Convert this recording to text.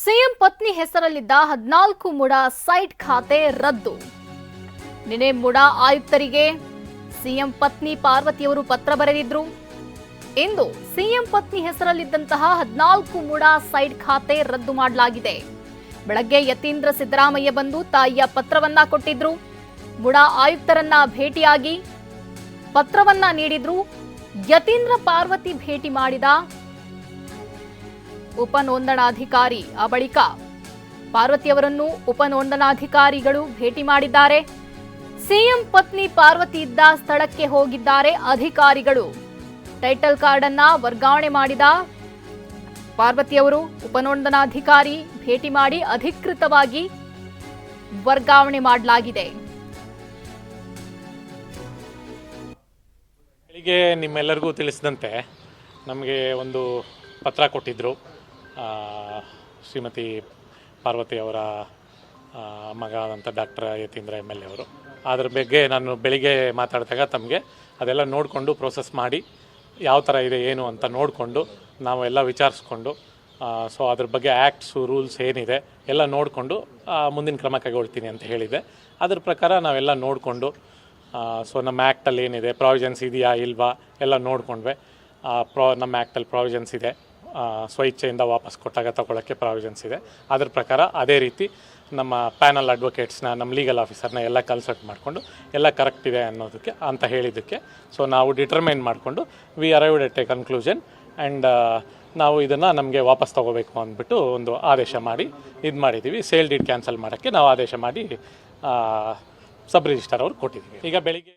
CM ಪತ್ನಿ ಹೆಸರಲ್ಲಿದ್ದ ಹದಿನಾಲ್ಕು MUDA site ಖಾತೆ ರದ್ದು. ನಿನ್ನೆ ಮುಡ ಆಯುಕ್ತರಿಗೆ ಸಿಎಂ ಪತ್ನಿ ಪಾರ್ವತಿಯವರು ಪತ್ರ ಬರೆದಿದ್ರು. ಇಂದು ಸಿಎಂ ಪತ್ನಿ ಹೆಸರಲ್ಲಿದ್ದಂತಹ ಹದಿನಾಲ್ಕು ಮುಡ ಸೈಟ್ ಖಾತೆ ರದ್ದು ಮಾಡಲಾಗಿದೆ. ಬೆಳಗ್ಗೆ ಯತೀಂದ್ರ ಸಿದ್ದರಾಮಯ್ಯ ಬಂದು ತಾಯಿಯ ಪತ್ರವನ್ನ ಕೊಟ್ಟಿದ್ರು. ಮುಡ ಆಯುಕ್ತರನ್ನ ಭೇಟಿಯಾಗಿ ಪತ್ರವನ್ನ ನೀಡಿದ್ರು. ಯತೀಂದ್ರ ಪಾರ್ವತಿ ಭೇಟಿ ಮಾಡಿದ ಉಪನೋಂದಣಾಧಿಕಾರಿ ಆ ಬಳಿಕ ಪಾರ್ವತಿಯವರನ್ನು ಉಪನೋಂದಣಾಧಿಕಾರಿಗಳು ಭೇಟಿ ಮಾಡಿದ್ದಾರೆ. ಸಿಎಂ ಪತ್ನಿ ಪಾರ್ವತಿ ಇದ್ದ ಸ್ಥಳಕ್ಕೆ ಹೋಗಿದ್ದಾರೆ ಅಧಿಕಾರಿಗಳು. ಟೈಟಲ್ ಕಾರ್ಡ್ ಅನ್ನ ವರ್ಗಾವಣೆ ಮಾಡಿದ ಪಾರ್ವತಿಯವರು ಉಪನೋಂದಣಾಧಿಕಾರಿ ಭೇಟಿ ಮಾಡಿ ಅಧಿಕೃತವಾಗಿ ವರ್ಗಾವಣೆ ಮಾಡಲಾಗಿದೆ. ಬೆಳಿಗ್ಗೆ ನಿಮ್ಮೆಲ್ಲರಿಗೂ ತಿಳಿಸಿದಂತೆ ನಮಗೆ ಒಂದು ಪತ್ರ ಕೊಟ್ಟಿದ್ದರು ಶ್ರೀಮತಿ ಪಾರ್ವತಿ ಅವರ ಮಗ ಆದಂಥ doctor Yatindra M L A ಅವರು. ಅದ್ರ ಬಗ್ಗೆ ನಾನು ಬೆಳಿಗ್ಗೆ ಮಾತಾಡಿದಾಗ ತಮಗೆ ಅದೆಲ್ಲ ನೋಡಿಕೊಂಡು ಪ್ರೋಸೆಸ್ ಮಾಡಿ ಯಾವ ಥರ ಇದೆ, ಏನು ಅಂತ ನೋಡಿಕೊಂಡು ನಾವು ಎಲ್ಲ ವಿಚಾರಿಸ್ಕೊಂಡು ಸೊ ಅದ್ರ ಬಗ್ಗೆ ಆ್ಯಕ್ಟ್ಸು ರೂಲ್ಸ್ ಏನಿದೆ ಎಲ್ಲ ನೋಡಿಕೊಂಡು ಮುಂದಿನ ಕ್ರಮ ಕೈಗೊಳ್ತೀನಿ ಅಂತ ಹೇಳಿದೆ. ಅದ್ರ ಪ್ರಕಾರ ನಾವೆಲ್ಲ ನೋಡಿಕೊಂಡು ಸೊ ನಮ್ಮ ಆ್ಯಕ್ಟಲ್ಲಿ ಏನಿದೆ ಪ್ರಾವಿಷನ್ಸ್ ಇದೆಯಾ, ಇಲ್ವಾ, ಎಲ್ಲ ನೋಡಿಕೊಂಡ್ವೆ. ಪ್ರಾ ನಮ್ಮ ಆ್ಯಕ್ಟಲ್ಲಿ ಪ್ರಾವಿಷನ್ಸ್ ಇದೆ. ಸ್ವಇಚ್ಛೆಯಿಂದ ವಾಪಸ್ ಕೊಟ್ಟಾಗ ತಗೊಳ್ಳೋಕ್ಕೆ ಪ್ರಾವಿಷನ್ಸ್ ಇದೆ. ಅದ್ರ ಪ್ರಕಾರ ಅದೇ ರೀತಿ ನಮ್ಮ ಪ್ಯಾನಲ್ ಅಡ್ವೊಕೇಟ್ಸ್ನ, ನಮ್ಮ ಲೀಗಲ್ ಆಫೀಸರ್ನ ಎಲ್ಲ ಕನ್ಸಲ್ಟ್ ಮಾಡಿಕೊಂಡು ಎಲ್ಲ ಕರೆಕ್ಟ್ ಇದೆ ಅನ್ನೋದಕ್ಕೆ, ಅಂತ ಹೇಳಿದ್ದಕ್ಕೆ. ಸೊ, ನಾವು ಡಿಟರ್ಮೈನ್ ಮಾಡಿಕೊಂಡು we arrived at a conclusion and ನಾವು ಇದನ್ನು ನಮಗೆ ವಾಪಸ್ ತೊಗೋಬೇಕು ಅಂದ್ಬಿಟ್ಟು ಒಂದು ಆದೇಶ ಮಾಡಿ, ಇದು ಮಾಡಿದ್ದೀವಿ ಸೇಲ್ ಡೀಟ್ ಕ್ಯಾನ್ಸಲ್ ಮಾಡೋಕ್ಕೆ ನಾವು ಆದೇಶ ಮಾಡಿ ಸಬ್ ರಿಜಿಸ್ಟರ್ ಅವ್ರು ಕೊಟ್ಟಿದ್ದೀವಿ ಈಗ ಬೆಳಿಗ್ಗೆ